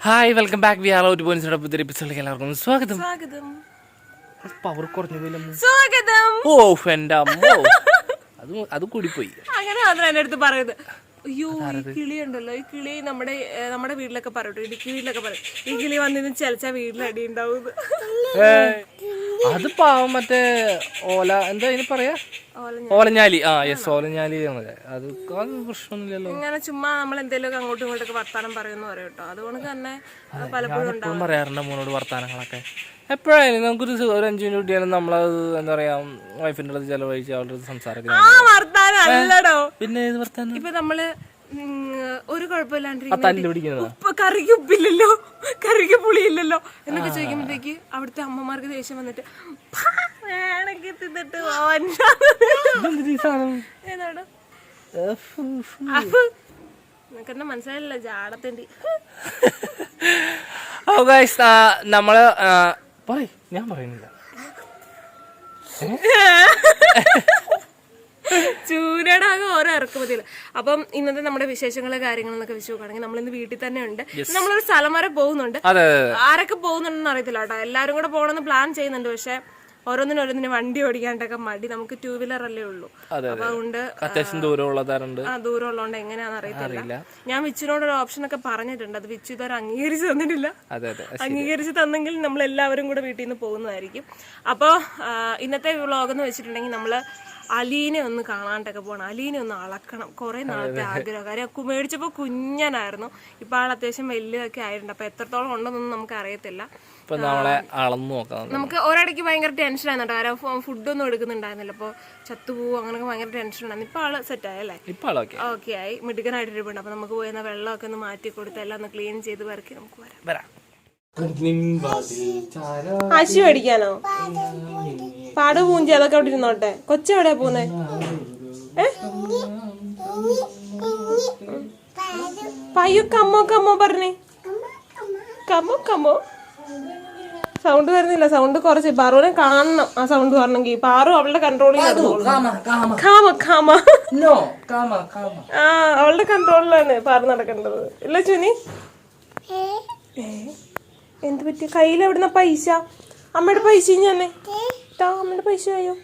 Hi welcome back we are out പോയിന്റ്സിയുടെ പുതിയ എപ്പിസോഡിലേക്ക് എല്ലാവർക്കും സ്വാഗതം സ്വാഗതം പവർ കുറഞ്ഞു പോയില്ലമ്മ സ്വാഗതം ഓ എന്റെ അമ്മോ. അത് അത് കൂടിപ്പോയി. അങ്ങനെ അതിനടുത്ത് എന്റെ അടുത്ത് പറയുന്നത്. അയ്യോ ഈ കിളി ഉണ്ടല്ലോ. ഈ കിളി നമ്മുടെ നമ്മുടെ വീട്ടിലൊക്കെ പറയട്ടോ ഇടുക്കി വീട്ടിലൊക്കെ പറയും. ഈ കിളി വന്നിരുന്ന് ചലച്ച വീട്ടിൽ അടി ഉണ്ടാവും അത് പാവം മറ്റേ ഓല എന്താ ഇനി പറയാ? ഓലഞ്ഞാലി. ആ യെസ് ഓലഞ്ഞാലി. അത് പ്രശ്നമൊന്നുമില്ലല്ലോ. ഇങ്ങനെ ചുമ്മാ നമ്മൾ എന്തെങ്കിലും അങ്ങോട്ടും ഇങ്ങോട്ടൊക്കെ വർത്താനം പറയുന്നു പറയും കേട്ടോ. അതുകൊണ്ട് തന്നെ പലപ്പോഴും പറയാറുണ്ട് മോനോട് വർത്താനങ്ങളൊക്കെ. എപ്പോഴായാലും നമുക്കൊരു ഒരു അഞ്ചു മിനിറ്റ് കിട്ടിയാലും നമ്മളത് എന്താ പറയാ വൈഫിന്റെ അടുത്ത് ചെലവഴിച്ച് അവളുടെ അടുത്ത് അല്ലടോ പിന്നെ ഏത് വർത്താനം? ഇപ്പൊ നമ്മൾ ഒരു ആ കുഴപ്പമില്ലാണ്ടിരിക്കുന്ന തല്ല് പിടിക്കുന്നതാ. ഉപ്പ് കറിക്ക് ഉപ്പില്ലല്ലോ. കറിക്ക് പുളിയില്ലല്ലോ. എന്നൊക്കെ ചോദിക്കുമ്പോഴത്തേക്ക് അവിടുത്തെ അമ്മമാർക്ക് ദേഷ്യം വന്നിട്ട് "പാ, വേണമെങ്കിൽ തിന്നിട്ട് പോവാൻ." ഇതെന്തിനാ ഈ സാധനം? ഏതാടാ? F, F. നിനക്കെന്നെ മനസ്സിലായില്ല ജാടത്തിന്റെ ഓ ഗൈസ് പറയ്. ഞാൻ പറയുന്നില്ല. ചൂരടാകെ ഓരോ ഇറക്കുമതിയില്ല അപ്പം ഇന്നത്തെ നമ്മുടെ വിശേഷങ്ങൾ കാര്യങ്ങളെന്നൊക്കെ വെച്ച് നോക്കുകയാണെങ്കിൽ നമ്മൾ ഇന്ന് വീട്ടിൽ തന്നെ ഉണ്ട്. നമ്മളൊരു സ്ഥലം വരെ പോകുന്നുണ്ട്. ആരൊക്കെ പോകുന്നുണ്ടെന്ന് അറിയത്തില്ല കേട്ടോ. എല്ലാരും കൂടെ പോകണമെന്ന് പ്ലാൻ ചെയ്യുന്നുണ്ട്. പക്ഷെ ഓരോന്നിനും ഓരോന്നിനും വണ്ടി ഓടിക്കാണ്ടൊക്കെ മടി. നമുക്ക് ടൂ വീലർ അല്ലേ ഉള്ളൂ. അപ്പൊ അതുകൊണ്ട് അത്യാവശ്യം ദൂരമുള്ള തരണ്ട് ആ ദൂരം ഉള്ളതുകൊണ്ട് എങ്ങനെയാണെന്ന് അറിയത്തില്ല ഞാൻ വിച്ചിനോട് ഒരു ഓപ്ഷൻ ഒക്കെ പറഞ്ഞിട്ടുണ്ട്. അത് വിച്ചു ഇതുവരെ അംഗീകരിച്ച് തന്നിട്ടില്ല. അംഗീകരിച്ച് തന്നെങ്കിൽ നമ്മൾ എല്ലാവരും കൂടെ വീട്ടിൽ നിന്ന് പോകുന്നതായിരിക്കും അപ്പോൾ ഇന്നത്തെ വ്ളോഗ് എന്ന് വെച്ചിട്ടുണ്ടെങ്കിൽ നമ്മൾ അലീനെ ഒന്ന് കാണാണ്ടൊക്കെ പോകണം അലീനെ ഒന്ന് അളക്കണം. കുറേ നാളത്തെ ആഗ്രഹം. കാര്യം മേടിച്ചപ്പോ കുഞ്ഞനായിരുന്നു. ഇപ്പൊ ആൾ അത്യാവശ്യം വലിയതൊക്കെ ആയിട്ടുണ്ട്. അപ്പൊ എത്രത്തോളം ഉണ്ടെന്നൊന്നും നമുക്ക് അറിയത്തില്ല ഇപ്പൊ നമ്മളെ അളന്നു നോക്കാം നമുക്ക് ഒരിടയ്ക്ക് ഭയങ്കര ടെൻഷൻ ആയിരുന്നു ഫുഡ് ഒന്നും എടുക്കുന്നുണ്ടായിരുന്നില്ല. അപ്പോൾ ചത്തുപോകും അങ്ങനെയൊക്കെ ഭയങ്കര ടെൻഷൻ ഉണ്ടായിരുന്നു. ഇപ്പൊ ആൾ സെറ്റ് ആയല്ലേ ഇപ്പൊ ആളൊക്കെ. ഓക്കെ ആയി. മിടുക്കനായിട്ട് ഇരിപ്പുണ്ട് അപ്പൊ നമുക്ക് പോയി വെള്ളമൊക്കെ ഒന്ന് മാറ്റി കൊടുത്ത് എല്ലാം ഒന്ന് ക്ലീൻ ചെയ്ത് പെറുക്കി നമുക്ക് വരാം. വരാം. അശു മേടിക്കാനോ? പാട് പൂഞ്ചി അതൊക്കെ അവിടെ ഇരുന്നോട്ടെ. കൊച്ചെവിടെയാ പോന്നെ? പയ്യോ കമ്മോ കമ്മോ പറഞ്ഞേ. കമ്മോ കമ്മോ. സൗണ്ട് വരുന്നില്ല സൗണ്ട് കുറച്ച്. പാറുവിനെ കാണണം. ആ സൗണ്ട് പറഞ്ഞെങ്കിൽ പാറു അവളുടെ കൺട്രോളിൽ കാമ കാമ. നോ കാമ. കാമ ആ അവളുടെ കൺട്രോളിലാണ് പാറു നടക്കേണ്ടത്. ഇല്ല ചുനി? എന്ത് പറ്റി? കയ്യിൽ എവിടുന്ന പൈസ? അമ്മയുടെ പൈസ ഞാൻ അമ്മയുടെ പൈസ ആയോ?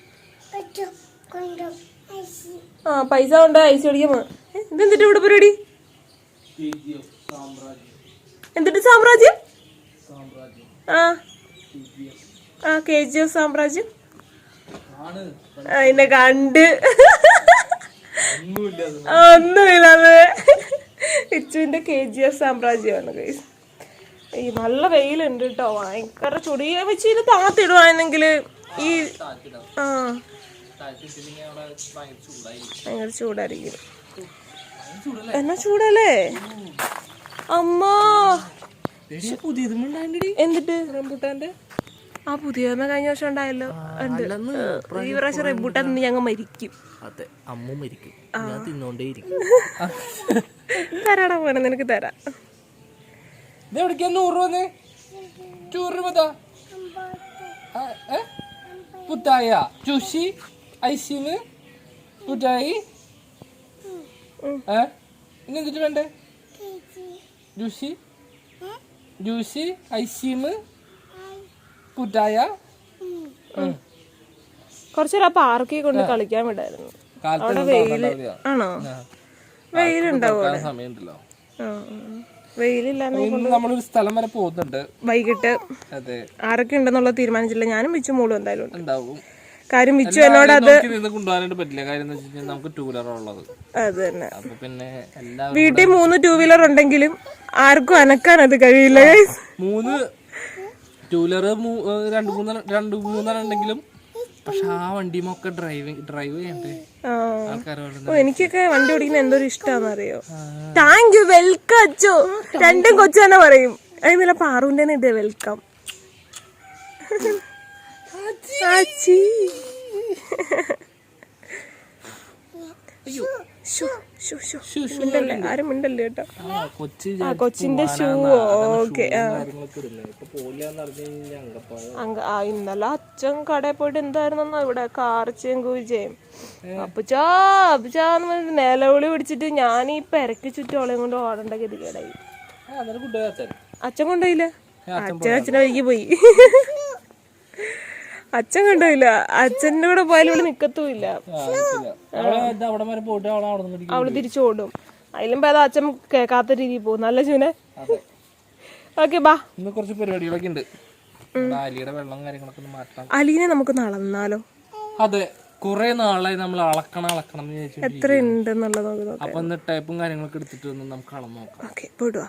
ആ പൈസ കൊണ്ട് ഐസ് അടിക്കാൻ ഇതെന്തിട്ട് ഇവിടെ പരിപാടി? എന്തിട്ട് സാമ്രാജ്യം. ആ. ആ കെ ജി എഫ് സാമ്രാജ്യം എന്നെ കണ്ട്. ഒന്നുമില്ല ഒന്നുമില്ലാതെ ഇച്ചുവിന്റെ കെ ജി എഫ് സാമ്രാജ്യമാണ്. ഈ നല്ല വെയിലുണ്ട് കേട്ടോ ഭയങ്കര ചൊടിയ വെച്ച് ഇത് താത്തിടുവാണെങ്കിൽ ഈ ആ ഭയങ്കര ചൂടായിരിക്കും. എന്നാ ചൂടല്ലേ? അമ്മ. പുതിയതും എന്നിട്ട് റംബുട്ടാന്റെ? ആ പുതിയ കഴിഞ്ഞ വർഷം ഉണ്ടായല്ലോ. ഉണ്ട്. ഈ പ്രാവശ്യം റെബൂട്ടാൻ നിന്ന് ഞങ്ങൾ മരിക്കും. അതെ അമ്മ മരിക്കും. ഞാൻ തരാടാ പോനെ നിനക്ക് തരാം. ഇത് എവിടേക്കാ നൂറ് രൂപ നൂറ്? പുത്തായ ജൂസി ഐസിന് പുറ്റായി ഏ? ഇനി എന്തിട്ട് വേണ്ടേ? ജൂസി ജൂസി ഐസിമ് പുറ്റായ കുറച്ചേരം ആ പാർക്കിൽ കൊണ്ട് കളിക്കാൻ വിടായിരുന്നു. അവിടെ വെയിൽ ആണോ? വെയിലുണ്ടാവും സമയമുണ്ടല്ലോ. ആ, ആ. വെയിലില്ലാന്ന് നമ്മളൊരു സ്ഥലം വരെ പോകുന്നുണ്ട്. വൈകിട്ട് അതെ. ആരൊക്കെ ഉണ്ടെന്നുള്ള തീരുമാനിച്ചില്ല ഞാനും വിച്ചു മോളും എന്തായാലും ഉണ്ടാവും. കാര്യം വിച്ചു എന്നോട് അത് കൊണ്ടുപോകാനായിട്ട് പറ്റില്ല. കാര്യം നമുക്ക് ടൂ വീലർ ഉള്ളത്. അത് തന്നെ. പിന്നെ വീട്ടിൽ മൂന്ന് ടൂ വീലർ ഉണ്ടെങ്കിലും ആർക്കും അനക്കാൻ അത് കഴിയില്ല. മൂന്ന് ടൂ വീലർ രണ്ട് മൂന്ന് രണ്ട് മൂന്നെണ്ണം ഉണ്ടെങ്കിലും പക്ഷെ ആ വണ്ടിമൊക്കെ ഡ്രൈവിംഗ് ഡ്രൈവ് ചെയ്യണ്ടേ? എനിക്കൊക്കെ വണ്ടി ഓടിക്കുന്ന എന്തോ ഇഷ്ടമാണെന്ന് അറിയോ താങ്ക് യു വെൽക്കം അച്ചു. രണ്ടും കൊച്ചു തന്നെ പറയും. അതിനല്ല പാറുവിന്റെ ഇത് വെൽക്കം ആച്ചി അയ്യോ. ആരും മിണ്ടല്ലേ കേട്ടോ? കൊച്ചി ആ കൊച്ചിന്റെ ഷൂ ഓക്കെ ആ. ഇന്നലെ അച്ഛൻ കടയിൽ പോയിട്ട് എന്തായിരുന്നെന്നോ ഇവിടെ? കാർച്ചയും കൂച്ചയും അപ്പച്ചാ അപ്പച്ചാന്ന് പറഞ്ഞിട്ട് നിലവിളി പിടിച്ചിട്ട് ഞാൻ ഈ പെരക്ക് ചുറ്റും അവളെയും കൊണ്ട് ഓടേണ്ട ഗതികേടായി. അച്ഛൻ. കൊണ്ടുപോയില്ല? അച്ഛൻ അച്ഛനെ വഴിക്ക് പോയി. അച്ഛൻ കണ്ടില്ല. അച്ഛന്റെ കൂടെ പോയാലും ഇവിടെ നിക്കത്തുമില്ല. അവളെ തിരിച്ചോടും. അതിലും പേദ അച്ഛൻ കേൾക്കാത്ത രീതിയിൽ പോകും നല്ല ശിവനെ? ഓക്കെ ബാ. ഇന്ന് കുറച്ച് പരിപാടികളൊക്കെ ഉണ്ട്. വെള്ളം കാര്യങ്ങളൊക്കെ ഒന്ന് മാറ്റാം അലീനെ നമുക്ക് നടന്നാലോ? അതെ. കുറെ നാളായി നമ്മൾ അളക്കണം അളക്കണം എത്ര ഉണ്ട് അപ്പൊ ഇന്ന് ടൈപ്പും കാര്യങ്ങളൊക്കെ എടുത്തിട്ട് വന്ന് നമുക്ക് അളന്ന് നോക്കാം. ഓക്കെ പോടുക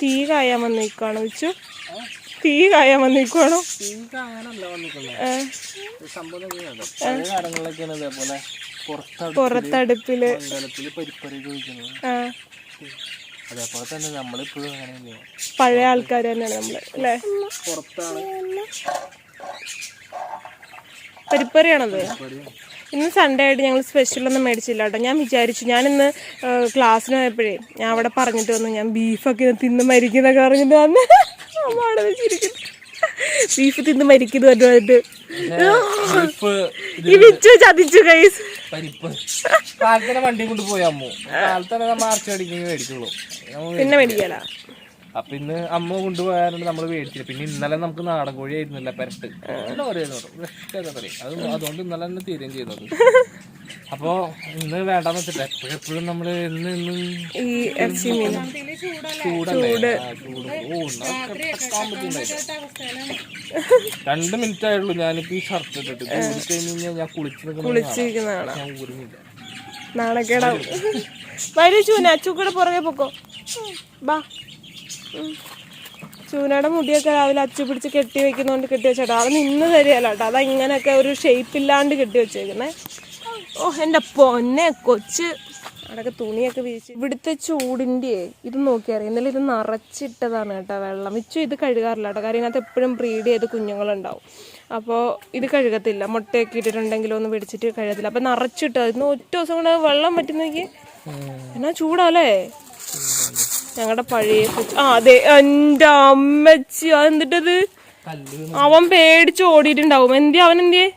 തീ കായാൻ വന്നിരിക്കുകയാണ് വെച്ചു. തീ കായാൻ വന്ന് നിൽക്കുവാണോ എനിക്ക് അങ്ങനല്ല വന്നിട്ടുള്ളത് ഏ, സംഭവം എങ്ങനെയാണ് പഴയ കാലങ്ങളിലൊക്കെയാണ് ഇതേപോലെ പുറത്തടുപ്പിൽ അതേപോലെ തന്നെ നമ്മളിപ്പോഴും അങ്ങനെ പഴയ ആൾക്കാർ തന്നെയാണ് നമ്മൾ അല്ലേ? പുറത്താണ്. പരിപ്പറിയാണത്? ഇന്ന് സൺഡേ ആയിട്ട് ഞങ്ങൾ സ്പെഷ്യൽ ഒന്നും മേടിച്ചില്ല കേട്ടോ. ഞാൻ വിചാരിച്ചു ഞാൻ ഇന്ന് ക്ലാസ്സിന് പോയപ്പോഴേ ഞാൻ അവിടെ പറഞ്ഞിട്ട് വന്നു. ഞാൻ ബീഫൊക്കെ തിന്ന് മരിക്കുന്നൊക്കെ പറഞ്ഞിട്ട് വന്ന്. അമ്മ അവിടെ വെച്ചിരിക്കുന്നു ബീഫ് തിന്ന് മരിക്കുന്നു പറഞ്ഞിട്ട്. പരിപ്പ് ഈ വിച്ചു ചതിച്ചു കൈസ് വണ്ടി കൊണ്ട് പോയി അമ്മു. കാലത്തന്നെ നമ്മൾ ആർച്ച് അടിക്കുന്നത് മേടിക്കുള്ളൂ. പിന്നെ മേടിക്കാല? അപ്പൊ ഇന്ന് അമ്മ കൊണ്ടുപോയാലും നമ്മൾ മേടിച്ചില്ല. പിന്നെ ഇന്നലെ നമുക്ക് നാടൻ കോഴി ആയിരുന്നില്ല പെരട്ട് അത് അതുകൊണ്ട് ഇന്നലെ തന്നെ തീരുകയും ചെയ്യുന്നത് അപ്പൊ ഇന്ന് വേണ്ടെന്ന് വെച്ചിട്ട് എപ്പോഴെപ്പോഴും എപ്പോഴും നമ്മൾ ഇന്ന് ഇന്ന് ഈ ഇറച്ചി മീൻ. ചൂട്. രണ്ട് മിനിറ്റ് ആയുള്ളൂ ഞാനിപ്പോ ഈ ഷർട്ട് ഇട്ടിട്ട്. കഴിഞ്ഞാൽ ഞാൻ കുളിച്ചിരിക്കുന്നതാണ് ഞാൻ ഊരുന്നില്ല. നാണക്കേടാവും. വരൂ ചൂന അച്ചുക്കൂടെ പുറകെ പൊക്കോ. ബാ. ചൂനയുടെ മുടിയൊക്കെ രാവിലെ അച്ചു പിടിച്ച് കെട്ടി വെക്കുന്നോണ്ട് കെട്ടി വെച്ചേട്ടാ അത് നിന്ന് തരികയല്ല കേട്ടോ. അത് ഇങ്ങനെയൊക്കെ ഒരു ഷേപ്പ് ഇല്ലാണ്ട് കെട്ടി വെച്ചേക്കുന്നേ. ഓ എന്റെ പൊന്നെ കൊച്ച്. അവിടെയൊക്കെ തുണിയൊക്കെ വീശി. ഇവിടുത്തെ ചൂടിന്റെ ഇത് നോക്കിയറിയാം ഇന്നലെ ഇത് നിറച്ചിട്ടതാണ് കേട്ടോ വെള്ളം. വെച്ചു ഇത് കഴുകാറില്ല കേട്ടോ. കാര്യം ഇതിനകത്ത് എപ്പോഴും ബ്രീഡ് ചെയ്ത് കുഞ്ഞുങ്ങളുണ്ടാവും. അപ്പോൾ ഇത് കഴുകത്തില്ല. മുട്ടയൊക്കെ ഇട്ടിട്ടുണ്ടെങ്കിലും ഒന്നും പിടിച്ചിട്ട് കഴുകത്തില്ല. അപ്പം നിറച്ചിട്ട് ഇന്ന് ഒറ്റ ദിവസം കൊണ്ട് വെള്ളം പറ്റുന്നെങ്കിൽ എന്നാ ചൂടാല്ലേ? ഞങ്ങളുടെ പഴയ ആ അതെ എന്റെ അമ്മച്ചി അതെന്തിട്ടത് കല്ല് അവൻ പേടിച്ച് ഓടിയിട്ടുണ്ടാവും. എന്തേ അവൻ എന്തിയെ?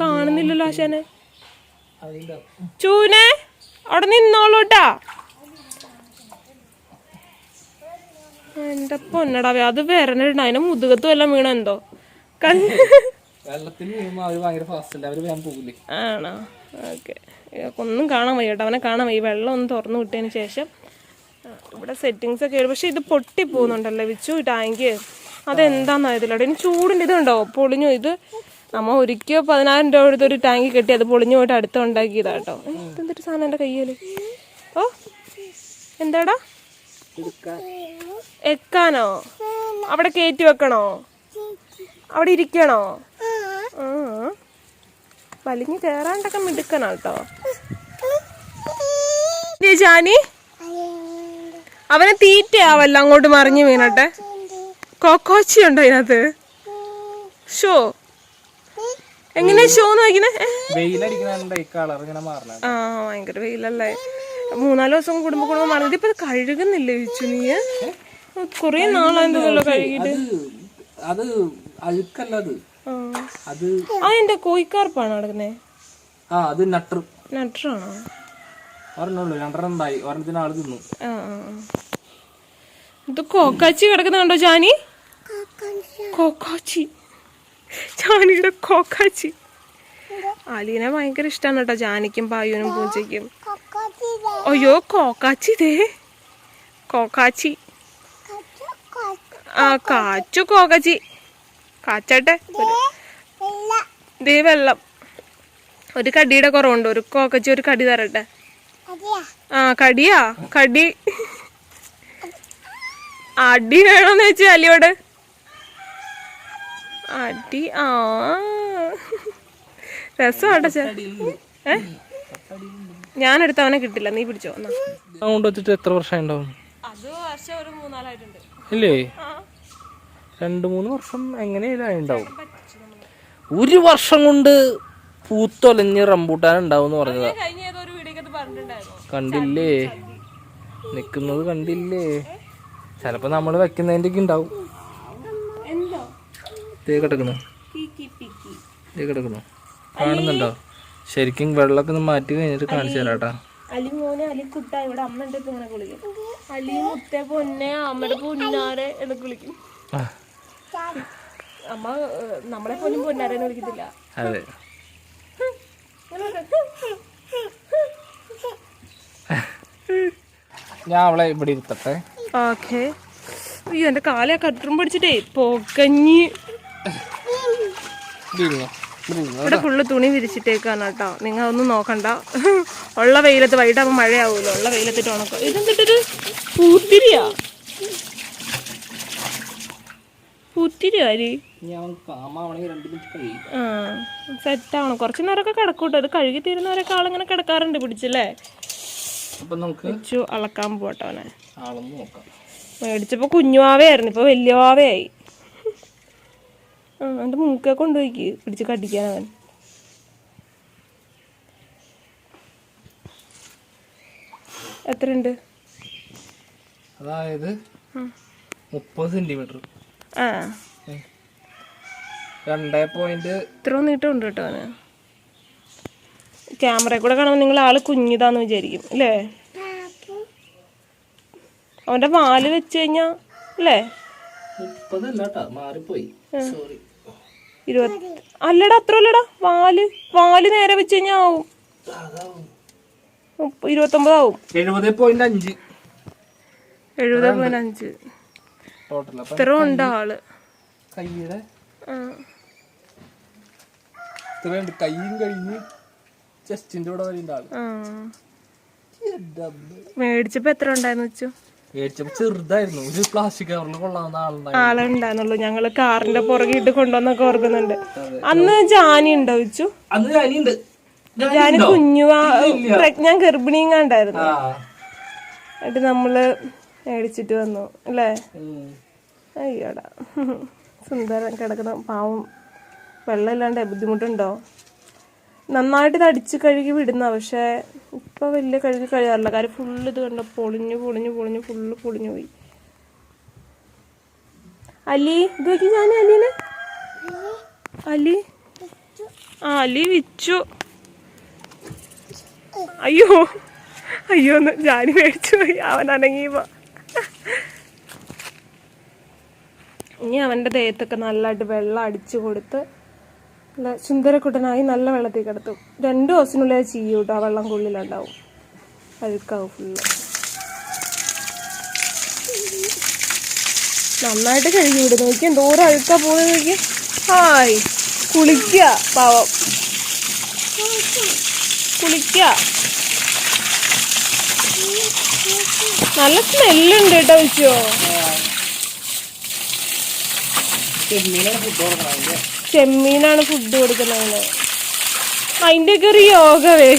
കാണുന്നില്ലല്ലോ ആശാനെ. ചൂനെ അവിടെ നിന്നോളൂട്ടാ. എന്റെ പൊന്നടാ അത് വരണുണ്ട് അതിന്റെ മുതുകത്ത് വല്ല വീണോ എന്തോ? ആണോ? ഓക്കെ. ഒന്നും കാണാൻ വയ്യ കേട്ടോ അവനെ കാണാൻ വയ്യ. വെള്ളം ഒന്ന് തുറന്നു വിട്ടതിന് ശേഷം ഇവിടെ സെറ്റിങ്സ് ഒക്കെ പക്ഷെ ഇത് പൊട്ടി പോകുന്നുണ്ടല്ലോ വിച്ചു ടാങ്ക് അതെന്താന്ന് ഇതിലോട്ട് ഇനി ചൂടിന്റെ ഇതുണ്ടോ? പൊളിഞ്ഞു. ഇത് നമ്മ ഒരിക്കൽ പതിനായിരം രൂപ എടുത്ത് ഒരു ടാങ്ക് കെട്ടി അത് പൊളിഞ്ഞു പോയിട്ട് അടുത്ത ഉണ്ടാക്കിയതാ കേട്ടോ. എന്തൊരു സാധനം എന്റെ കയ്യിൽ ഓ എന്താടാ? എക്കാനോ? അവിടെ കയറ്റി വെക്കണോ? അവിടെ ഇരിക്കണോ? ആ വലിഞ്ഞു കേറാണ്ടൊക്കെ മിടുക്കനാ കേട്ടോ. ജാനി? അവനെ തീറ്റയാവല്ല അങ്ങോട്ട് മറിഞ്ഞു വീണട്ടെ. കോക്കോച്ചി ഉണ്ടോ ഇതിനകത്ത്? ഷോ. എങ്ങനെ ഷോ നോക്കിനെ ആ ഭയങ്കര വെയിലല്ലേ. മൂന്നാൽ ദിവസം കുടുംബ കുടുംബം മറിഞ്ഞത് ഇപ്പൊ കഴുകുന്നില്ലേ ചോദിച്ചു നീ? കൊറേ നാളായെന്തല്ലോ കഴുകിട്ട് അത് അഴുക്കല്ല അത്. അത് ആ എന്റെ കോയിക്കാർപ്പാണ് നടക്കുന്നേ? ആ അത് നട്ടർ നട്ടറാണോ? ഒരെണ്ണുള്ളൂ രണ്ടെണ്ണം ഉണ്ടായി. ഒരെണ്ണത്തിന് ആൾ തിന്നു. ഇത് കോക്കാച്ചി കിടക്കുന്ന കണ്ടോ ജാനി? കോക്കാച്ചി. ജാനിയുടെ കോക്കാച്ചി. അലീനെ ഭയങ്കര ഇഷ്ടമാണ് കേട്ടോ ജാനിക്കും പായുനും പൂജയ്ക്കും. അയ്യോ കോക്കാച്ചി ദേ കോക്കാച്ചി. ആ കാച്ചു കോക്കാച്ചി. കാച്ചട്ടെ. ദേ വെള്ളം. ഒരു കടിയുടെ കുറവുണ്ട്. ഒരു കോക്കച്ചി ഒരു കടി തരട്ടെ. ആ കടിയാ? കടി. അടി വേണോന്ന് വെച്ചു അലിയോട്. അടി ആ. രസമാട്ടോ ചേ ഏ? ഞാനെടുത്ത അവനെ കിട്ടില്ല. നീ പിടിച്ചോ കൊണ്ട് വെച്ചിട്ട് എത്ര വർഷം ഉണ്ടാവും അത് വർഷം ഒരു മൂന്നാലായിട്ടുണ്ട്. ഇല്ലേ? രണ്ട് മൂന്ന് വർഷം എങ്ങനെയായാലും ഉണ്ടാവും ഒരു വർഷം കൊണ്ട് പൂത്തൊലഞ്ഞ് റംബൂട്ടാൻ ഉണ്ടാവും എന്ന് പറഞ്ഞതാ കഴിഞ്ഞ ഏതോ ഒരു വീഡിയോ പറഞ്ഞിട്ടുണ്ടായിരുന്നു കണ്ടില്ലേ? നിക്കുന്നത് കണ്ടില്ലേ? ചിലപ്പോ നമ്മൾ വെക്കുന്നതിന്റെക്ക് ഉണ്ടാവും. ഇതേ കിടക്കുന്നു ഇതേ കിടക്കുന്നു കാണുന്നുണ്ടോ? ശരിക്കും വെള്ളമൊക്കെ ഒന്ന് മാറ്റി കഴിഞ്ഞിട്ട് കാണിച്ചു തരാട്ടാ അലി മോനെ അലി കുട്ട ഇവിടെ അമ്മ ഇങ്ങനെ കുളിക്കും. അലി മുത്തേ പൊന്നെ അമ്മയുടെ പൊന്നാരെ എന്ന് കുളിക്കും. അമ്മ നമ്മളെ പോലും പൊന്നാരെ വിളിക്കത്തില്ല. അതെ. ഞാൻ അവളെ ഇവിടെ ഇരുത്തട്ടെ. ഓക്കെ. അയ്യോ എന്റെ കാലെ കട്ടറും പിടിച്ചിട്ടേ പോകഞ്ഞി. ഇവിടെ ഫുള്ള് തുണി വിരിച്ചിട്ടേക്കാണ് കേട്ടോ. നിങ്ങൾ ഒന്നും നോക്കണ്ട. ഉള്ള വെയിലത്ത് വൈകിട്ടാകുമ്പോൾ മഴയാവുമല്ലോ ഉള്ള വെയിലത്തിട്ട് ഉണക്കം. ഇതെന്തിട്ടൊരു പൂത്തിരിയാ? പൂത്തിരി ആര് സെറ്റാവണം കുറച്ച് നേരമൊക്കെ കിടക്കൂട്ടോ. അത് കഴുകി തീരുന്നവരൊക്കെ ആളിങ്ങനെ കിടക്കാറുണ്ട് പിടിച്ചല്ലേ? അപ്പൊ നമുക്ക് വെച്ചു അളക്കാൻ പോട്ടവനെ ആളൊന്ന് നോക്കാം. മേടിച്ചപ്പോ കുഞ്ഞുവാവയായിരുന്നു ഇപ്പൊ വലിയ വാവയായി ആ എന്റെ മൂക്കെ കൊണ്ടുപോയിക്ക് പിടിച്ച് കടിക്കാൻ അവൻ. എത്രയുണ്ട്? അതായത് മുപ്പത് സെന്റിമീറ്റർ. ആ. രണ്ടേ പോയിന്റ് ഇത്ര നീട്ടമുണ്ട് കേട്ടോ അവന്. ക്യാമറയിൽ കൂടെ കാണുമ്പോൾ നിങ്ങൾ ആൾ കുഞ്ഞിതാന്ന് വിചാരിക്കും അല്ലേ? അവന്റെ വാൽ വെച്ച് കഴിഞ്ഞാ അല്ലേ? ഇരുപത്തി അല്ലടാ അത്ര അല്ലടാ വാൽ വാൽ നേരെ വെച്ച് കഴിഞ്ഞാ ആവും. ഇരുപത്തൊമ്പതാവും എഴുപത് പോയിന്റ് അഞ്ച്. എഴുപത് പോയിന്റ് അഞ്ച്. ഇത്ര ഉണ്ട് ആൾ. കൈയുടെ? ഇത്രയുണ്ട് കൈയും കഴിഞ്ഞ് ചെസ്റ്റിന്റെ കൂടെ വരേണ്ട ആൾ. മേടിച്ചപ്പോ എത്ര ഉണ്ടായിരുന്നു വെച്ചു? മേടിച്ചപ്പോ ചെറുതായിരുന്നു. ഒരു പ്ലാസ്റ്റിക് കവറിൽ കൊള്ളാവുന്ന ആളുണ്ടായി ആളുണ്ടായിരുന്നുള്ളൂ. ഞങ്ങൾ കാറിന്റെ പുറകെ ഇട്ട് കൊണ്ടുവന്നൊക്കെ ഓർക്കുന്നുണ്ട്. അന്ന് ജാനി ഉണ്ടോ വെച്ചു? അന്ന് ഞാനുണ്ട് ജാനി കുഞ്ഞു ഞാൻ ഗർഭിണിയും കണ്ടായിരുന്നു. എന്നിട്ട് നമ്മൾ മേടിച്ചിട്ട് വന്നു അല്ലേ. അയ്യോടാ. സുന്ദരം കിടക്കണം പാവം. വെള്ളം ഇല്ലാണ്ട് ബുദ്ധിമുട്ടുണ്ടോ? നന്നായിട്ട് ഇത് അടിച്ച് കഴുകി വിടുന്ന പക്ഷേ ഇപ്പൊ വലിയ കഴുകി കഴിയാറില്ല കാര്യം ഫുള്ള് ഇത് കണ്ട പൊളിഞ്ഞു പൊളിഞ്ഞു പൊളിഞ്ഞു ഫുള്ള് പൊളിഞ്ഞു പോയി. അലി ഇത് നോക്കി ഞാൻ അലീനെ. അലി? ആ അലി വിച്ചു. അയ്യോ അയ്യോ ഒന്ന് ജാനി മേടിച്ചു പോയി. അവൻ അനങ്ങിയപ്പോ ഇനി അവന്റെ ദേഹത്തൊക്കെ നല്ലതായിട്ട് വെള്ളം അടിച്ചു കൊടുത്ത് സുന്ദരക്കുട്ടനായി നല്ല വെള്ളത്തിൽ കിടത്തും. രണ്ട് ദിവസത്തിനുള്ളിൽ ചെയ്യും കേട്ടോ ആ വെള്ളം കൊള്ളിലുണ്ടാവും. അഴുക്കാവും ഫുള്ള് നന്നായിട്ട് കഴുകി വിടും നോക്കി എന്തോരം അഴുക്കാ പോകുന്നത് നോക്കി ഹായ്. കുളിക്കുക പാവം. കുളിക്കുക നല്ല സ്മെല്ലുണ്ട് കേട്ടോ വെച്ചോ ചെമ്മീനാണ് ഫുഡ് കൊടുക്കുന്നത് അതിന്റെ ഒക്കെ ഒരു യോഗവേ.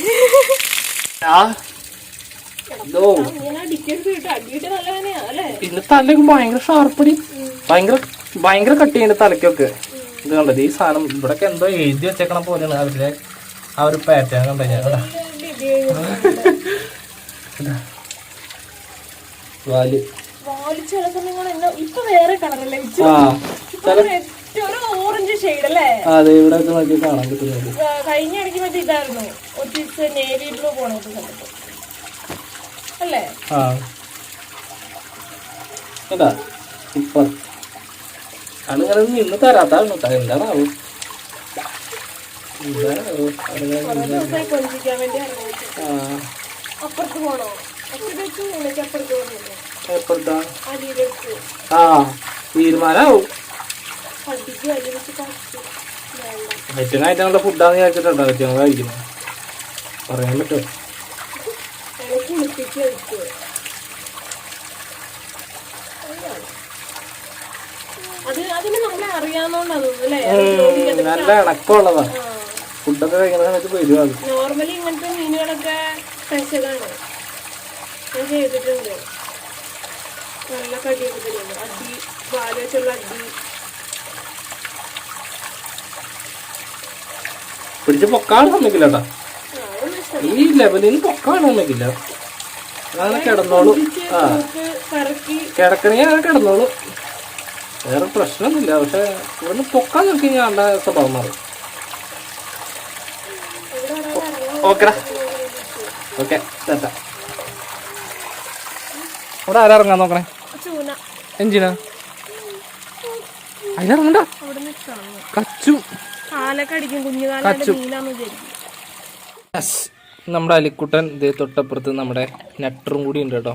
ഇന്ന് തലയൊക്കെ ഭയങ്കര ഷാർപ്പടി. ഭയങ്കര ഭയങ്കര കട്ട് ചെയ്യുന്ന തലയ്ക്കൊക്കെ. ഇത് കണ്ടത് ഈ സാധനം ഇവിടൊക്കെ എന്തോ എഴുതി വെച്ചേക്കണ പോലെയാണ് അവരുടെ ആ ഒരു പാറ്റേൺ കണ്ട ഞാൻ? വാൽ. ചില സമയങ്ങൾ ഇപ്പൊ വേറെ കളറല്ലേ? ഒരു ഓറഞ്ച് ഷെയ്ഡ് അല്ലേ? അതെ ഇവിടെ ഒക്കെ നോക്കി കാണാൻ പറ്റുന്നത് ആ, കഴിഞ്ഞ ഇടയ്ക്ക് മറ്റേ ഇതായിരുന്നു. ഒത്തിരി നേവി ബ്ലൂ സമയത്ത്. അല്ലേ? ആ. എന്താ ഇപ്പൊ ആളിങ്ങനെ നിന്ന് തരാത്താണ് എന്താണാവും? അപ്പുറത്ത് പോണോ? ആ തീരുമാനാവും. ആയിട്ടുള്ള ഫുഡാന്ന് വിചാരിച്ചിട്ടുണ്ടോ? ഏറ്റവും കഴിക്കുന്നത് പറയാൻ പറ്റുമോ? നല്ല ഇണക്കമുള്ളതാ. ഫുഡൊക്കെ കഴിക്കുന്ന സമയത്ത് വരും അത്. നോർമലി ഇങ്ങനത്തെ മീനുകളൊക്കെ ഫ്രഷതാണ് ഞാൻ ചെയ്തിട്ടുണ്ട്. നല്ല കടിയൊക്കെ തരുന്നു അടി പാൽ വെച്ചുള്ള അടി. പിടിച്ച് പൊക്കാൻ സമ്മതിക്കില്ല കേട്ടാ ഈ ലെവലിൽ പൊക്കാൻ സമ്മതിക്കില്ല അങ്ങനെ കിടന്നോളൂ. ആ. കിടക്കണേ അങ്ങനെ കിടന്നോളൂ. വേറെ പ്രശ്നമൊന്നുമില്ല. പക്ഷെ ഇവിടുന്ന് പൊക്കാൻ നോക്കി ഞാൻ സ്വഭാവം മാറും. ഓക്കെടാ ഓക്കെ ചേട്ടാ ഇവിടെ ആരാ ഇറങ്ങാൻ നോക്കണേ? എഞ്ചിനാ? അതിനിറങ്ങണ്ട അതിലിറങ്ങണ്ട നിൽക്കണം കച്ചു. നമ്മുടെ അലിക്കുട്ടൻ ഇത് തൊട്ടപ്പുറത്ത് നമ്മുടെ നെറ്ററും കൂടി ഉണ്ട് കേട്ടോ.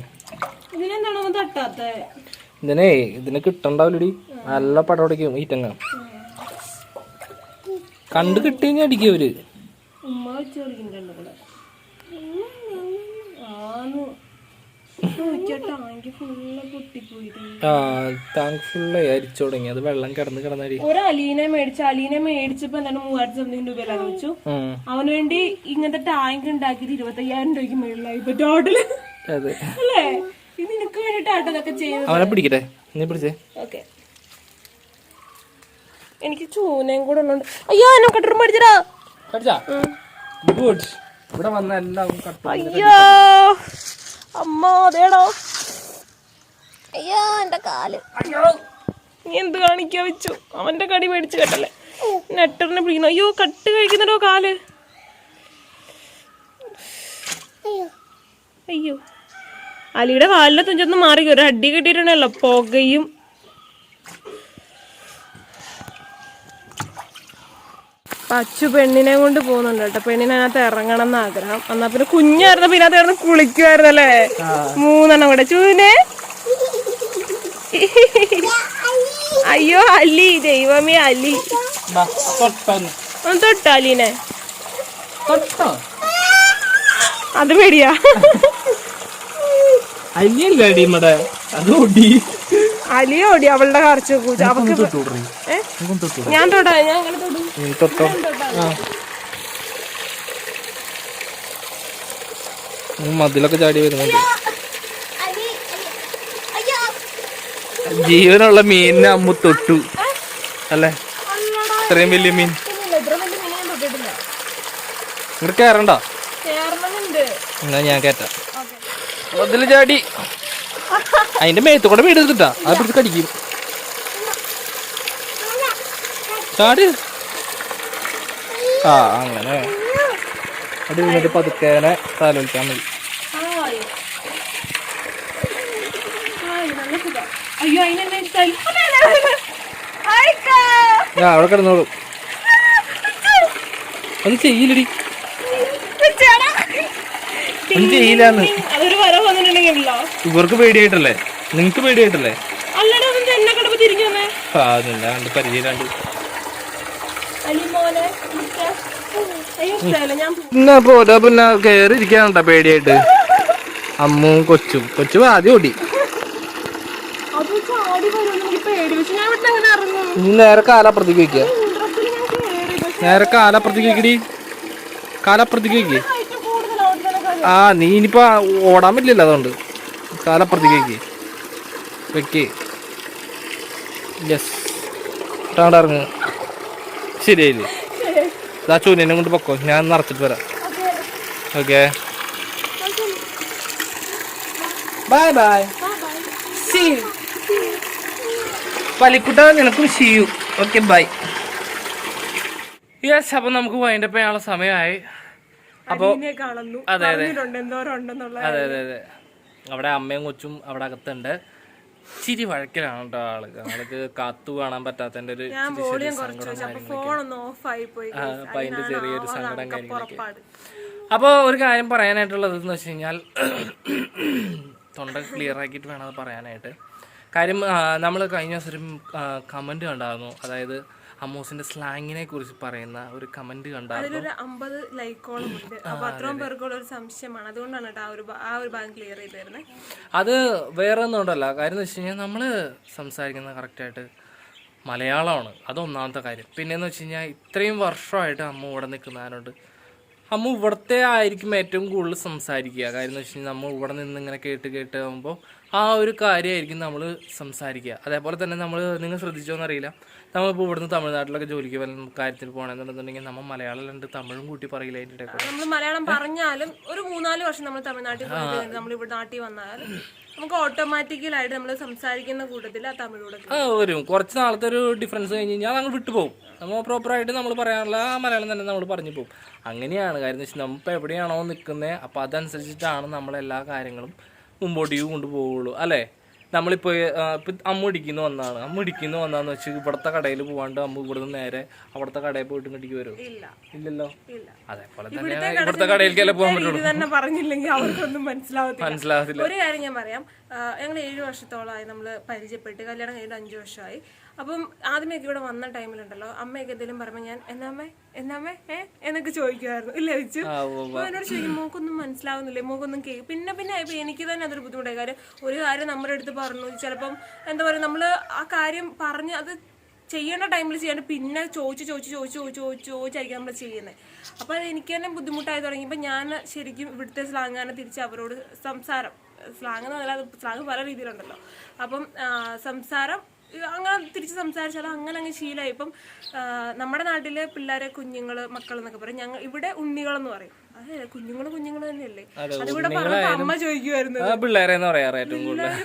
ഇതിനെ ഇതിന് കിട്ടണ്ടാവില്ലടി. നല്ല പടം അടിക്കും തെങ്ങ. കണ്ട് കിട്ടി കഴിഞ്ഞാൽ അടിക്കും അവർ. ഉമ്മ വെച്ച് താങ്ക് ഫുള്ള് അരിച്ചു തുടങ്ങി. അത് വെള്ളം കിടന്ന് കിടന്നടി. ഒരു അലീനെ മേടിച്ചു അലീനെ മേടിച്ചപ്പോ എന്താണ് മൂവായിരത്തി സംതിങ് രൂപ വെച്ചു. അവന് വേണ്ടി ഇങ്ങനത്തെ ടാങ്ക് ഉണ്ടാക്കിയിട്ട് ഇരുപത്തയ്യായിരം രൂപയ്ക്ക് മേളിലായി. ഇപ്പൊ ടോട്ടൽ അതെ. അല്ലേ? ഇത് നിനക്ക് വേണ്ടിട്ടാട്ടോ ഇതൊക്കെ ചെയ്യുന്നത്. അവനെ പിടിക്കട്ടെ. നീ പിടിച്ചേ. ഓക്കെ. എനിക്ക് ചൂനയും കൂടെ ഉള്ളതുകൊണ്ട് അയ്യോ എന്നെ കട്ടറും പഠിച്ചടാ പഠിച്ചാ ഗുഡ് ഇവിടെ വന്ന കട്ടു അയ്യോ. അമ്മ അതേടോ. അയ്യോ എന്റെ കാൽ. നീ എന്ത് കാണിക്കാ വെച്ചു? അവന്റെ കടി മേടിച്ച് കേട്ടല്ലേ? നെട്ടറിനെ പിടിക്കുന്നു അയ്യോ കട്ട് കഴിക്കുന്നടോ കാൽ? അയ്യോ. അലിയുടെ കാലിലെ തുഞ്ചൊന്ന് മാറി ഒരു അടി കിട്ടിയിട്ടുണ്ടല്ലോ പുകയും പച്ചു പെണ്ണിനെ കൊണ്ട് പോകുന്നുണ്ട് കേട്ടോ. പെണ്ണിനെ അതിനകത്ത് ഇറങ്ങണം എന്ന് ആഗ്രഹം. എന്നാ പിന്നെ കുഞ്ഞായിരുന്നു പിന്നെ അതിനകത്ത് ഇറങ്ങി കുളിക്കുമായിരുന്നു അല്ലേ? മൂന്നെണ്ണം കൂടെ. ചൂനെ. അയ്യോ അലി ദൈവമേ അലി. ഒന്ന് തൊട്ടോ അലീനെ. അത് പേടിയാ. അല്ലിയല്ലേ അത് ഓടി. അലി ഓടി അവളുടെ കറച്ച് കൂച്ച അവക്ക് ഞാൻ തൊടാ ഞാൻ തൊട്ടോ. മതിലൊക്കെ ചാടി വരുന്നുണ്ട്. ജീവനുള്ള മീനിനെ അമ്മ തൊട്ടു. അല്ലേ? ഇത്രയും വലിയ മീൻ. ഇവിടെ കയറണ്ട എന്നാ ഞാൻ കേട്ടാ മതിൽ ചാടി. അതിന്റെ മേത്ത് കൂടെ വീട് എടുത്തിട്ടാ. അത് പിടിച്ച് കടിക്കും. ചാടി. ആ അങ്ങനെ. അത് വീണിട്ട് പതുക്കേനെ താലോലിക്കാൻ മതി ഞാൻ അവിടെ കിടന്നോളൂ. അത് ചെയ്യില്ലടി. ഒന്നും ചെയ്യില്ലാന്ന്. അതൊരു വര വന്നിട്ടുണ്ടെങ്കിലോ ഇവർക്ക് പേടിയായിട്ടല്ലേ? നിങ്ങക്ക് പേടിയായിട്ടല്ലേ? അല്ലടാ എന്നെ കണ്ടപ്പോ തിരിഞ്ഞു വന്നേ. ആ പരിചയമില്ലാണ്ട്. പോരാ പിന്നെ കയറി ഇരിക്കാനുണ്ട പേടിയായിട്ട്? അമ്മും കൊച്ചും. കൊച്ചു ആദ്യം ഓടി. നീ നേരെ കാലപ്പുറത്തേക്ക് വെക്കുക നേരെ കാലപ്പുറത്തേക്ക് വെക്കടി കാലപ്പുറത്തേക്ക് വെക്ക് ഹൈറ്റ് കൂടുതലാണ് ആ നീ ഇനിയിപ്പോ ഓടാൻ പറ്റില്ല അതുകൊണ്ട്. കാലപ്പുറത്തേക്ക് വെക്ക്. യെസ് ഇറങ്ങ്. ശരിയായില്ലേ? ഇതാ ചൂനെ കൊണ്ട് പൊക്കോ. ഞാൻ നിറച്ചിട്ട് വരാം. ഓക്കെ ബൈ ബൈ പലിക്കുട്ട നിനക്കും ചെയ്യൂ ഓക്കെ ബൈ യെസ് അപ്പം നമുക്ക് വൈൻഡപ്പ് ചെയ്യാനുള്ള സമയമായി. അതെ, അതെ. അതെ അതെ അതെ. അവിടെ അമ്മയും കൊച്ചും അവിടെ അകത്തുണ്ട്. ചിരി വഴക്കിലാണ് കേട്ടോ ആൾ. ആൾക്ക് കാത്തു കാണാൻ പറ്റാത്തതിന്റെ ഒരു അപ്പൊ അതിന്റെ ചെറിയൊരു സങ്കടം കാര്യങ്ങളൊക്കെ. അപ്പോ അപ്പോൾ ഒരു കാര്യം പറയാനായിട്ടുള്ളത് എന്ന് വെച്ച് കഴിഞ്ഞാൽ തൊണ്ട ക്ലിയർ ആക്കിയിട്ട് വേണം അത് പറയാനായിട്ട്. കാര്യം നമ്മൾ കഴിഞ്ഞ ദിവസം ഒരു കമന്റ് കണ്ടായിരുന്നു. അതായത് അമ്മൂസിന്റെ സ്ലാങ്ങിനെ കുറിച്ച് പറയുന്ന ഒരു കമന്റ് കണ്ടായിരുന്നു അതിലൊരു അമ്പത് ലൈക്കോളം ഉണ്ട്. അപ്പൊ അത്രയും പേർക്കുള്ള ഒരു സംശയമാണ്. അതുകൊണ്ടാണ് കേട്ടോ ആ ഒരു ആ ഒരു ഭാഗം ക്ലിയർ ചെയ്ത് തരുന്നത് അത് വേറെ ഒന്നും ഉണ്ടല്ല. കാര്യം എന്ന് വെച്ച് കഴിഞ്ഞാൽ നമ്മൾ സംസാരിക്കുന്നത് കറക്റ്റായിട്ട് മലയാളമാണ്. അത് ഒന്നാമത്തെ കാര്യം. പിന്നെന്ന് വെച്ച് കഴിഞ്ഞാൽ ഇത്രയും വർഷമായിട്ട് അമ്മ ഇവിടെ നിൽക്കുന്നതിനോട് അമ്മ ഇവിടുത്തെ ആയിരിക്കും ഏറ്റവും കൂടുതൽ സംസാരിക്കുക. കാര്യം എന്ന് വെച്ച് കഴിഞ്ഞാൽ നമ്മൾ ഇവിടെ നിന്ന് ഇങ്ങനെ കേട്ട് കേട്ട് ആകുമ്പോൾ ആ ഒരു കാര്യമായിരിക്കും നമ്മൾ സംസാരിക്കുക. അതേപോലെ തന്നെ നമ്മൾ നിങ്ങൾ ശ്രദ്ധിച്ചോന്നറിയില്ല നമ്മളിപ്പോൾ ഇവിടുന്ന് തമിഴ്നാട്ടിലൊക്കെ ജോലിക്ക് വല്ല കാര്യത്തിൽ പോകണമെന്നുണ്ടെന്നുണ്ടെങ്കിൽ നമ്മൾ മലയാളം ഉണ്ട് തമിഴും കൂട്ടി പറയില്ല അതിന്റെ നമ്മൾ മലയാളം പറഞ്ഞാലും ഒരു മൂന്നാൽ വർഷം നമ്മൾ തമിഴ്നാട്ടിൽ നമ്മൾ ഇവിടെ നാട്ടിൽ വന്നാലും നമുക്ക് ഓട്ടോമാറ്റിക്കലായിട്ട് നമ്മൾ സംസാരിക്കുന്ന കൂട്ടത്തിൽ ആ ആ വരും. കുറച്ച് നാളത്തെ ഒരു ഡിഫറൻസ് കഴിഞ്ഞ് കഴിഞ്ഞാൽ നമ്മൾ വിട്ടുപോകും നമ്മൾ പ്രോപ്പറായിട്ട് നമ്മൾ പറയാനുള്ള ആ മലയാളം തന്നെ നമ്മൾ പറഞ്ഞു പോകും അങ്ങനെയാണ്. കാര്യം എന്ന് വെച്ചാൽ നമ്മൾ എവിടെയാണോ നിൽക്കുന്നത് അപ്പോൾ അതനുസരിച്ചിട്ടാണ് നമ്മളെല്ലാ കാര്യങ്ങളും മുമ്പോട്ടേക്ക് കൊണ്ടുപോകുള്ളൂ അല്ലേ? നമ്മളിപ്പോൾ ഇപ്പം അമ്മ ഇടിക്കുന്നു വന്നാണ് അമ്മ ഇടിക്കുന്നു വന്നാന്ന് വെച്ച് ഇവിടുത്തെ കടയിൽ പോവാണ്ട് അമ്മ ഇവിടുന്ന് നേരെ അവിടുത്തെ കടയിൽ പോയിട്ട് ഇങ്ങോട്ടേക്ക് വരും? ഇല്ല. ഇല്ലല്ലോ? ഇല്ല. അതേപോലെ തന്നെ ഇവിടുത്തെ കടയിലേക്കല്ലേ പോകാൻ പറ്റുള്ളൂ തന്നെ പറഞ്ഞില്ലെങ്കിൽ അവർക്കൊന്നും മനസ്സിലാവത്തില്ല. മനസ്സിലാകത്തില്ല ഒരു കാര്യം ഞാൻ പറയാം. ഞങ്ങൾ ഏഴ് വർഷത്തോളമായി നമ്മൾ പരിചയപ്പെട്ട് കല്യാണം കഴിഞ്ഞിട്ട് അഞ്ച് വർഷമായി. അപ്പം ആദ്യമൊക്കെ ഇവിടെ വന്ന ടൈമിലുണ്ടല്ലോ. അമ്മയൊക്കെ എന്തെങ്കിലും പറയുമ്പോൾ ഞാൻ എന്നാമ്മേ എന്നാമ്മേ ഏ? എന്നൊക്കെ ചോദിക്കുമായിരുന്നു. ഇല്ല വെച്ചു അപ്പൊ എന്നോട് ചോദിക്കും മൂക്കൊന്നും മനസ്സിലാവുന്നില്ലേ? മൂക്കൊന്നും കേ പിന്നെ പിന്നെ ഇപ്പൊ എനിക്ക് തന്നെ അതൊരു ബുദ്ധിമുട്ടായി. കാര്യം ഒരു കാര്യം നമ്മുടെ അടുത്ത് പറഞ്ഞു ചിലപ്പം എന്താ പറയുക നമ്മൾ ആ കാര്യം പറഞ്ഞ് അത് ചെയ്യേണ്ട ടൈമിൽ ചെയ്യാണ്ട് പിന്നെ ചോദിച്ചു ചോദിച്ചു ചോദിച്ചു ചോദിച്ചു ചോദിച്ച് ചോദിച്ചായിരിക്കും നമ്മൾ ചെയ്യുന്നത് അപ്പോൾ അത് എനിക്ക് തന്നെ ബുദ്ധിമുട്ടായി തുടങ്ങിയപ്പോൾ ഞാൻ ശരിക്കും ഇവിടുത്തെ സ്ലാങ് തന്നെ തിരിച്ച് അവരോട് സംസാരം. സ്ലാങ് എന്ന് പറഞ്ഞാൽ സ്ലാങ് പല രീതിയിലുണ്ടല്ലോ. അപ്പം സംസാരം അങ്ങനെ തിരിച്ച് സംസാരിച്ചാൽ അങ്ങനെ അങ്ങ് ശീലമായി ഇപ്പം നമ്മുടെ നാട്ടിലെ പിള്ളേരെ കുഞ്ഞുങ്ങൾ മക്കൾ എന്നൊക്കെ പറയും. ഞങ്ങൾ ഇവിടെ ഉണ്ണികളെന്ന് പറയും. അതെ കുഞ്ഞുങ്ങൾ കുഞ്ഞുങ്ങൾ തന്നെയല്ലേ? അതുകൂടെ പറഞ്ഞപ്പോ അമ്മ ചോദിക്കുമായിരുന്നു പിള്ളേരെ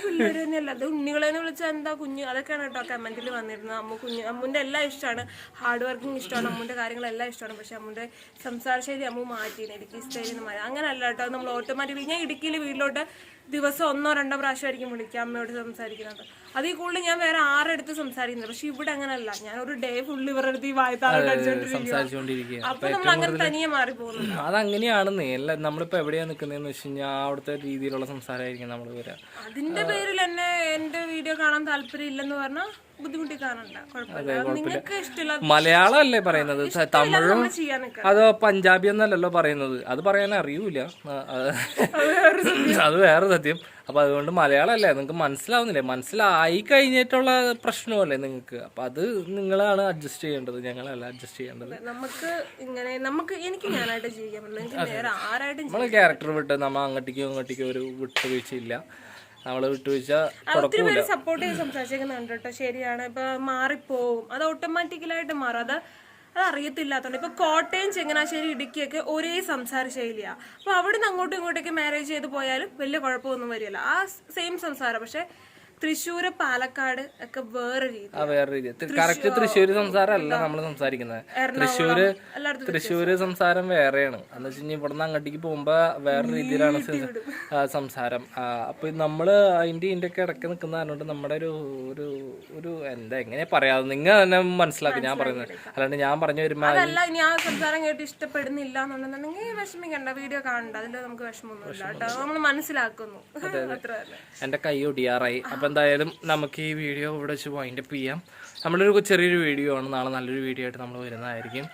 പിള്ളേര് തന്നെയല്ല. അത് ഉണ്ണികളെന്ന് വിളിച്ചാൽ എന്താ കുഞ്ഞ്? അതൊക്കെയാണ് കേട്ടോ കമന്റിൽ വന്നിരുന്നത്. അമ്മ കുഞ്ഞ് അമ്മുന്റെ എല്ലാം ഇഷ്ടമാണ് ഹാർഡ് വർക്കിംഗ് ഇഷ്ടമാണ് അമ്മുന്റെ കാര്യങ്ങളെല്ലാം ഇഷ്ടമാണ് പക്ഷെ അമ്മുന്റെ സംസാര ശൈലി അമ്മ മാറ്റിയിരുന്നു ഇടുക്കി സ്റ്റൈലിൽ നിന്ന് മാറ്റി. അങ്ങനെയല്ല കേട്ടോ. നമ്മൾ ഓട്ടോമാറ്റിക് ഞാൻ ഇടുക്കിയിൽ വീട്ടിലോട്ട് ദിവസം ഒന്നോ രണ്ടോ പ്രാവശ്യമായിരിക്കും വിളിക്കുക അമ്മയോട് സംസാരിക്കുന്നത്. അതിൽ കൂടുതൽ ഞാൻ വേറെ ആരെടുത്ത് സംസാരിക്കുന്നത് പക്ഷെ ഇവിടെ അങ്ങനല്ല. ഞാൻ ഒരു ഡേ ഫുള്ള് ഇവരുടെ അടുത്ത് ഈ വായത്താളം അടിച്ചോണ്ടിരിക്കും സംസാരിച്ചുകൊണ്ടിരിക്കുക അപ്പൊ നമ്മൾ അങ്ങനെ തനിയെ മാറി പോകുന്നു അതങ്ങനെയാണെന്നേ. അല്ല നമ്മളിപ്പോ എവിടെയാ നിക്കുന്നതെന്ന് വെച്ച് കഴിഞ്ഞാൽ അവിടുത്തെ രീതിയിലുള്ള സംസാരമായിരിക്കും നമ്മൾ വരാം. അതിന്റെ പേരിൽ എന്നെ എന്റെ വീഡിയോ കാണാൻ താല്പര്യം ഇല്ലെന്ന് പറഞ്ഞാൽ ബുദ്ധിമുട്ടി കാണണ്ട കുഴപ്പമില്ല. നിങ്ങൾക്ക് ഇഷ്ടമില്ല മലയാളം അല്ലേ പറയുന്നത്? തമിഴും അതോ പഞ്ചാബി എന്നല്ലല്ലോ പറയുന്നത്? അത് പറയാൻ അറിയൂല. അത് വേറെ സത്യം. അപ്പൊ അതുകൊണ്ട് മലയാളം അല്ലേ നിങ്ങൾക്ക് മനസ്സിലാവുന്നില്ലേ? മനസ്സിലായി കഴിഞ്ഞിട്ടുള്ള പ്രശ്നമല്ലേ നിങ്ങൾക്ക്? അപ്പൊ അത് നിങ്ങളാണ് അഡ്ജസ്റ്റ് ചെയ്യേണ്ടത്. ഞങ്ങളല്ല അഡ്ജസ്റ്റ് ചെയ്യേണ്ടത്. നമുക്ക് ഇങ്ങനെ നമുക്ക് എനിക്ക് ഞാനായിട്ട് ജീവിക്കാൻ പറ്റില്ല. ആരായിട്ടും നമ്മൾ ക്യാരക്ടർ വിട്ട് നമ്മ അങ്ങോട്ടേക്കും ഇങ്ങോട്ടേക്കും ഒരു വിട്ടുവീഴ്ചയില്ല. നമ്മൾ വിട്ടുവീഴ്ച ഒത്തിരി പേര് സപ്പോർട്ട് ചെയ്ത് സംസാരിച്ചേക്കുന്നുണ്ട് കേട്ടോ. ശരിയാണ്. ഇപ്പൊ മാറിപ്പോവും. അത് ഓട്ടോമാറ്റിക്കലായിട്ട് മാറും. അത് അത് അറിയത്തില്ലാത്തതുകൊണ്ട് ഇപ്പൊ കോട്ടയം ചങ്ങനാശ്ശേരി ഇടുക്കിയൊക്കെ ഒരേ സംസാര ശൈലിയാ. അപ്പൊ അവിടുന്ന് അങ്ങോട്ടും ഇങ്ങോട്ടേക്ക് മാരേജ് ചെയ്ത് പോയാലും വലിയ കുഴപ്പമൊന്നും വരില്ല. ആ സെയിം സംസാരം. പക്ഷെ തൃശ്ശൂര് പാലക്കാട് ഒക്കെ വേറെ രീതി ആ വേറെ രീതി കറക്റ്റ് തൃശ്ശൂര് സംസാരമല്ല നമ്മൾ സംസാരിക്കുന്നത് തൃശ്ശൂര് തൃശ്ശൂര് സംസാരം വേറെയാണ്. എന്ന് വെച്ച് കഴിഞ്ഞാൽ ഇവിടുന്ന് അങ്ങോട്ടേക്ക് പോകുമ്പോ വേറെ രീതിയിലാണ് സംസാരം. അപ്പൊ നമ്മൾ അതിന്റെ ഇതിന്റെ ഒക്കെ ഇടയ്ക്ക് നിൽക്കുന്ന കാരണം നമ്മുടെ ഒരു ഒരു ഒരു എന്താ എങ്ങനെ പറയാതെ നിങ്ങൾ തന്നെ മനസ്സിലാക്കി ഞാൻ പറയുന്നത്. അല്ലാണ്ട് ഞാൻ പറഞ്ഞു വരുമ്പോ അതല്ല സംസാരം കേട്ട് ഇഷ്ടപ്പെടുന്നില്ല എന്നുണ്ടെന്നുണ്ടെങ്കിൽ വിഷമിക്കണ്ട. വീഡിയോ കാണണ്ട. അതിന്റെ നമുക്ക് വിഷമമൊന്നുമില്ല നമ്മൾ മനസ്സിലാക്കുന്നു. എന്റെ കൈ ഒടിയാറായി. അപ്പോൾ എന്തായാലും നമുക്ക് ഈ വീഡിയോ ഇവിടെ വെച്ച് വൈൻഡപ്പ് ചെയ്യാം. നമ്മളൊരു ചെറിയൊരു വീഡിയോ ആണ്. നാളെ നല്ലൊരു വീഡിയോ ആയിട്ട് നമ്മൾ വരുന്നതായിരിക്കും.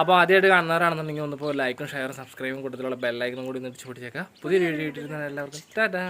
അപ്പോൾ ആദ്യമായിട്ട് കാണുന്നവരാണെന്നുണ്ടെങ്കിൽ ഒന്നിപ്പോൾ ലൈക്കും ഷെയറും സബ്സ്ക്രൈബും കൂടുതലുള്ള ബെല്ലൈക്കനും കൂടി ഒന്ന് പിടിച്ചേക്കാം പുതിയൊരു വീഡിയോ ഇട്ടിരുന്ന എല്ലാവർക്കും ടാറ്റാ.